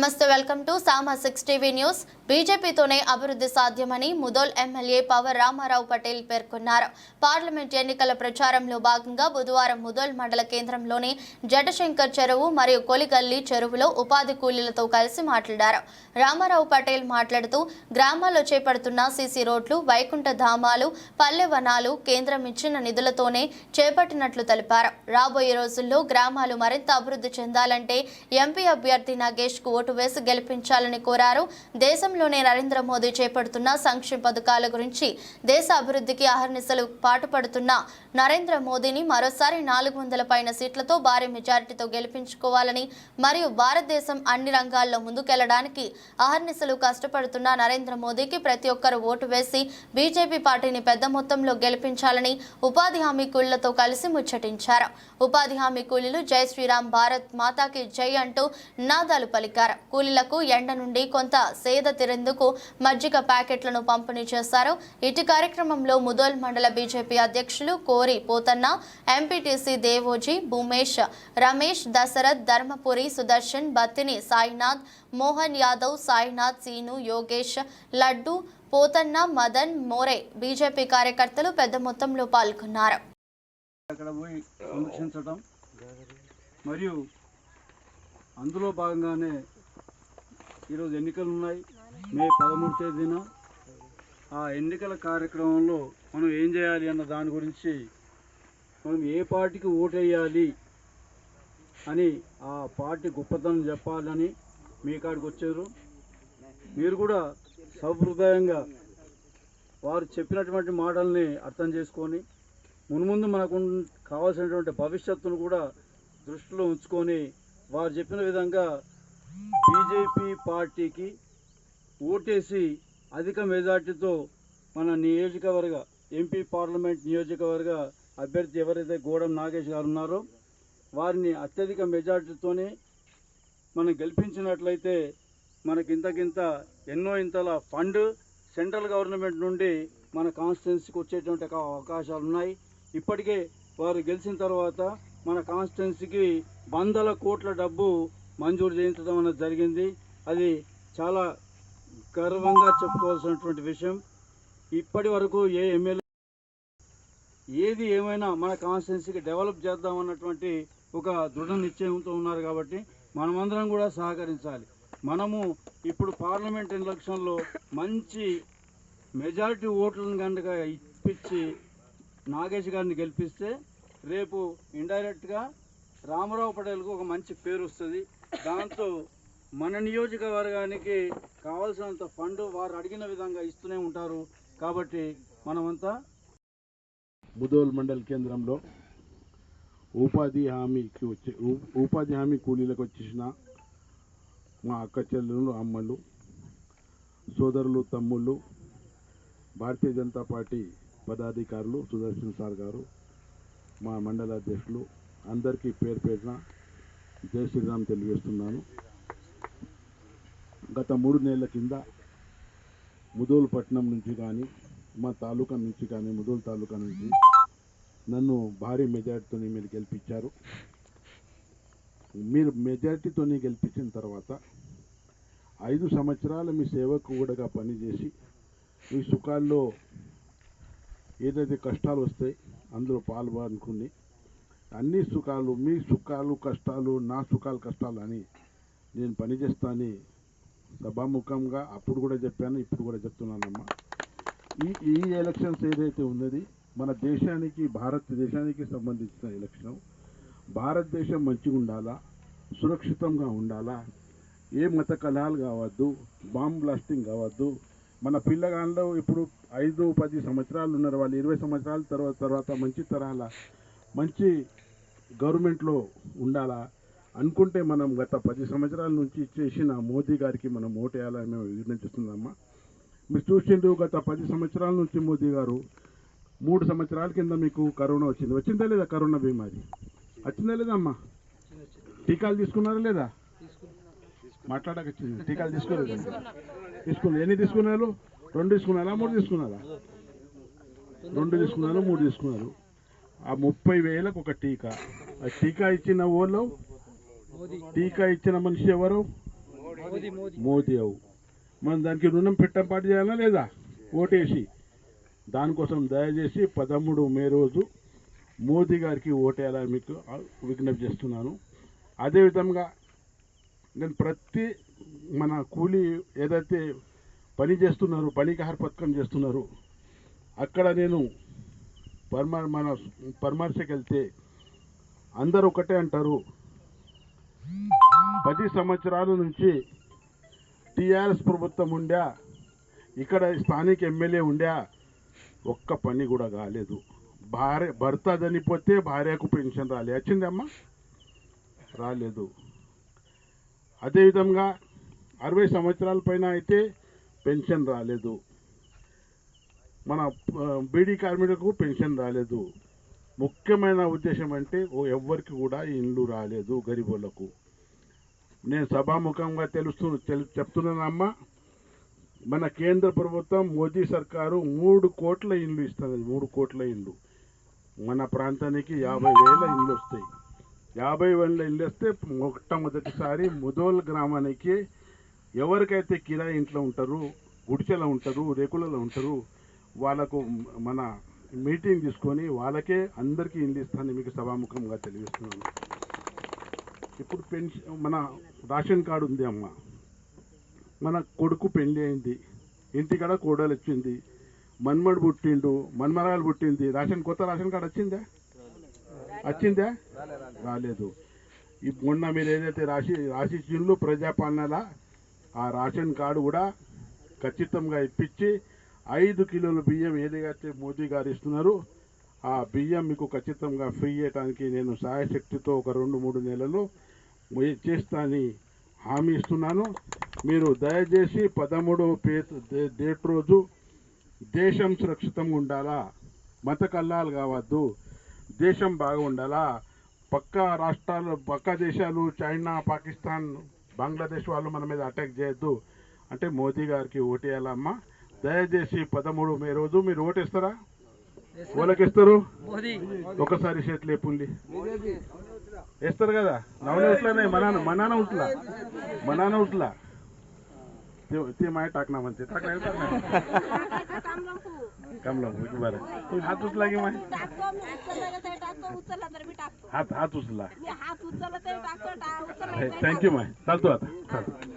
నమస్తే welcome to Sama six TV news. బీజేపీతోనే అభివృద్ధి సాధ్యమని ముదోల్ ఎమ్మెల్యే పవర్ రామారావు పటేల్ పేర్కొన్నారు. పార్లమెంట్ ఎన్నికల ప్రచారంలో భాగంగా బుధవారం ముదోల్ మండల కేంద్రంలోని జటశంకర్ చెరువు మరియు కొలిగల్లి చెరువులో ఉపాధి కూలీలతో కలిసి మాట్లాడారు. రామారావు పటేల్ మాట్లాడుతూ గ్రామాల్లో చేపడుతున్న సీసీ రోడ్లు వైకుంఠ ధామాలు పల్లె వనాలు కేంద్రం ఇచ్చిన నిధులతోనే చేపట్టినట్లు తెలిపారు. రాబోయే రోజుల్లో గ్రామాలు మరింత అభివృద్ధి చెందాలంటే ఎంపీ అభ్యర్థి నాగేష్కు ఓటు వేసి గెలిపించాలని కోరారు. దేశంలోనే నరేంద్ర మోదీ చేపడుతున్న సంక్షేమ పథకాల గురించి దేశ అభివృద్ధికి అహర్నిశలు పాటుపడుతున్న నరేంద్ర మోదీని మరోసారి నాలుగు వందల పైన సీట్లతో భారీ మెజారిటీతో గెలిపించుకోవాలని మరియు భారతదేశం అన్ని రంగాల్లో ముందుకెళ్ళడానికి అహర్నిశలు కష్టపడుతున్న నరేంద్ర మోదీకి ప్రతి ఒక్కరూ ఓటు వేసి బీజేపీ పార్టీని పెద్ద మొత్తంలో గెలిపించాలని ఉపాధి హామీ కూలీలతో కలిసి ముచ్చటించారు. ఉపాధి హామీ కూలీలు జై శ్రీరామ్ భారత్ మాతాకి జై అంటూ నినాదాలు పలికారు. కూలీలకు ఎండ నుండి కొంత సేద తిరేందుకు మజ్జిగ ప్యాకెట్లను పంపిణీ చేశారు. ఇటు కార్యక్రమంలో ముదోల్ మండల బీజేపీ అధ్యక్షులు కోరి పోతన్న ఎంపీటీసీ దేవోజీ భూమేష్ రమేష్ దశరథ్ ధర్మపురి సుదర్శన్ బత్తిని సాయినాథ్ మోహన్ యాదవ్ సాయినాథ్ సీను యోగేష్ లడ్డు పోతన్న మదన్ మోరే బీజేపీ కార్యకర్తలు పెద్ద మొత్తంలో పాల్గొన్నారు. సంరక్షించడం మరియు అందులో భాగంగానే ఈరోజు ఎన్నికలు ఉన్నాయి. మే పదమూడు తేదీన. ఆ ఎన్నికల కార్యక్రమంలో మనం ఏం చేయాలి అన్న దాని గురించి మనం ఏ పార్టీకి ఓటేయాలి అని ఆ పార్టీ గొప్పతనం చెప్పాలని మీ కాడికి వచ్చారు. మీరు కూడా సహృదయంగా వారు చెప్పినటువంటి మాటల్ని అర్థం చేసుకొని మున్ముందు మనకు కావాల్సినటువంటి భవిష్యత్తును కూడా దృష్టిలో ఉంచుకొని వారు చెప్పిన విధంగా బీజేపీ పార్టీకి ఓటేసి అధిక మెజార్టీతో మన నియోజకవర్గ ఎంపీ పార్లమెంట్ నియోజకవర్గ అభ్యర్థి ఎవరైతే గోడం నాగేష్ గారు ఉన్నారో వారిని అత్యధిక మెజార్టీతోనే మనం గెలిపించినట్లయితే మనకి ఇంతకింత ఎన్నో ఇంతల ఫండ్ సెంట్రల్ గవర్నమెంట్ నుండి మన కాన్స్టిట్యున్సీకి వచ్చేటువంటి అవకాశాలు ఉన్నాయి ఇప్పటికే వారు గెలిచిన తర్వాత మన కాన్స్టిట్యున్సీకి వందల కోట్ల డబ్బు మంజూరు చేయించడం అనేది జరిగింది. అది చాలా గర్వంగా చెప్పుకోవాల్సినటువంటి విషయం. ఇప్పటి వరకు ఏ ఎమ్మెల్యే ఏది ఏమైనా మన కాన్స్టిట్యున్సీకి డెవలప్ చేద్దామన్నటువంటి ఒక దృఢ నిశ్చయంతో ఉన్నారు కాబట్టి మనమందరం కూడా సహకరించాలి. మనము ఇప్పుడు పార్లమెంట్ ఎలక్షన్లో మంచి మెజారిటీ ఓట్లను కనుక ఇప్పించి నాగేష్ గారిని గెలిపిస్తే రేపు ఇండైరెక్ట్గా రామారావు పటేల్కు ఒక మంచి పేరు వస్తుంది. దాంతో మన నియోజకవర్గానికి కావాల్సినంత ఫండ్ వారు అడిగిన విధంగా ఇస్తూనే ఉంటారు. కాబట్టి మనమంతా బుధోల్ మండల్ కేంద్రంలో ఉపాధి హామీకి వచ్చి ఉపాధి హామీ కూలీలకు వచ్చేసిన మా అక్క చెల్లెలు అమ్మలు సోదరులు తమ్ముళ్ళు భారతీయ జనతా పార్టీ పదాధికారులు సుదర్శన్ సార్ గారు మా మండల అధ్యక్షులు అందరికీ పేరు పేరున జై శ్రీరామ్ తెలియజేస్తున్నాను. గత మూడు నెలల కింద ముదోల్ పట్టణం నుంచి కానీ మా తాలూకా నుంచి కానీ ముదోల్ తాలూకా నుంచి నన్ను భారీ మెజార్టీతో మీరు గెలిపించారు. మీరు మెజార్టీతోనే గెలిపించిన తర్వాత ఐదు సంవత్సరాలు మీ సేవకు కూడా పనిచేసి మీ సుఖాల్లో ఏదైతే కష్టాలు వస్తాయి అందులో పాల్పనుకుని అన్ని సుఖాలు మీ సుఖాలు కష్టాలు నా సుఖాలు కష్టాలు అని నేను పనిచేస్తానని సభాముఖంగా అప్పుడు కూడా చెప్పాను ఇప్పుడు కూడా చెప్తున్నానమ్మా. ఈ ఈ ఎలక్షన్స్ ఏదైతే ఉన్నది మన దేశానికి భారతదేశానికి సంబంధించిన ఎలక్షన్ భారతదేశం మంచిగా ఉండాలా? సురక్షితంగా ఉండాలా? ఏ మత కలహాలు కావద్దు? బాంబ్ బ్లాస్టింగ్ కావద్దు? మన పిల్లగాళ్ళు ఇప్పుడు ఐదు పది సంవత్సరాలు ఉన్నారు. వాళ్ళు ఇరవై సంవత్సరాల తర్వాత తర్వాత మంచి తరాల మంచి గవర్నమెంట్లో ఉండాలా అనుకుంటే మనం గత పది సంవత్సరాల నుంచి చేసిన మోదీ గారికి మనం ఓటేయాలని మేము విజ్ఞప్తిస్తున్నామా మీరు చూసిండ్రు గత పది సంవత్సరాల నుంచి మోదీ గారు మూడు సంవత్సరాల కింద మీకు కరోనా వచ్చింది. వచ్చిందా లేదా కరోనా బీమారి వచ్చిందా లేదా అమ్మా? టీకాలు తీసుకున్నారా లేదా? మాట్లాడక వచ్చింది. టీకాలు తీసుకోలేదు. తీసుకున్నారు? ఎన్ని తీసుకున్నారు? రెండు తీసుకున్నారా? మూడు తీసుకున్నారా? రెండు తీసుకున్నారు మూడు తీసుకున్నారు. ఆ ముప్పై వేలకు ఒక టీకా. ఆ టీకా ఇచ్చిన ఊళ్ళో టీకా ఇచ్చిన మనిషి ఎవరు? మోదీ అవు. మనం దానికి రుణం పెట్టపాటు చేయాలా లేదా? ఓటేసి. దానికోసం దయచేసి పదమూడు మే రోజు మోదీ గారికి ఓటేయాలని మీకు విజ్ఞప్తి చేస్తున్నాను. అదేవిధంగా నేను ప్రతి మన కూలీ ఏదైతే పని చేస్తున్నారు పనికహార పథకం చేస్తున్నారు అక్కడ నేను పరమ మన పరామర్శకి వెళ్తే అందరూ ఒకటే అంటారు. పది సంవత్సరాల నుంచి టీఆర్ఎస్ ప్రభుత్వం ఉండా ఇక్కడ స్థానిక ఎమ్మెల్యే ఉండా ఒక్క పని కూడా కాలేదు. భార్య భర్త చనిపోతే భార్యకు పెన్షన్ రాలే. వచ్చిందమ్మా? రాలేదు. అదేవిధంగా అరవై సంవత్సరాల పైన అయితే పెన్షన్ రాలేదు. మన బీడీ కార్మికులకు పెన్షన్ రాలేదు. ముఖ్యమైన ఉద్దేశం అంటే ఓ ఎవ్వరికి కూడా ఇండ్లు రాలేదు గరీబులకు. నేను సభాముఖంగా తెలుస్తు చెప్తున్నానమ్మా మన కేంద్ర ప్రభుత్వం మోదీ సర్కారు మూడు కోట్ల ఇండ్లు ఇస్తుంది మూడు కోట్ల ఇండ్లు. మన ప్రాంతానికి యాభై వేల ఇండ్లు వస్తాయి. యాభై వేల ఇండ్లు వస్తే మొట్టమొదటిసారి ముదోల్ గ్రామానికి ఎవరికైతే కిరాయి ఇంట్లో ఉంటారు గుడిచెలో ఉంటారు రేకులలో ఉంటారు వాళ్ళకు మన మీటింగ్ తీసుకొని వాళ్ళకే అందరికీ ఇల్లు ఇస్తాను మీకు సభాముఖంగా తెలియజేస్తున్నాను. ఇప్పుడు పెన్షన్ మన రేషన్ కార్డు ఉంది అమ్మ. మన కొడుకు పెళ్ళి అయింది. ఇంటికాడ కోడలు వచ్చింది. మన్మడు పుట్టిండు మన్మరాలు పుట్టింది. రేషన్ కొత్త రేషన్ కార్డు వచ్చిందా? వచ్చిందా? రాలేదు. ఈ మొన్న మీరు ఏదైతే రాసి రాసి ప్రజాపాలనలా ఆ రేషన్ కార్డు కూడా ఖచ్చితంగా ఇప్పించి ఐదు కిలోల బియ్యం ఏదైతే మోదీ గారు ఇస్తున్నారు ఆ బియ్యం మీకు ఖచ్చితంగా ఫ్రీ చేయడానికి నేను సహాయశక్తితో ఒక రెండు మూడు నెలలు చేస్తానని హామీ ఇస్తున్నాను. మీరు దయచేసి పదమూడవ పేరు డేట్ రోజు దేశం సురక్షితంగా ఉండాలా? మత కల్లాలు కావద్దు. దేశం బాగా ఉండాలా పక్క రాష్ట్రాలు పక్క దేశాలు చైనా పాకిస్తాన్ బంగ్లాదేశ్ వాళ్ళు మన మీద అటాక్ చేయొద్దు అంటే మోదీ గారికి ఓటేయాలమ్మా దయచేసి పదమూడు మే రోజు మీరు ఓటేస్తారా ఓలకిస్తారు ఒకసారి చేతులు లేపుండి వేస్తారు కదా నవనే ఉట్లనే మనాన మనాన ఉట్లా మనాన ఉట్లా ते ते माय टाकना म्हणते टाकना येतं ना कमला बरं तू हात उचला की माय उचलला तर मी टाकतो. हात हात उचला. मी हात उचलला तर टाकतो उचलला थँक्यू माय. चालतो आता. चालतो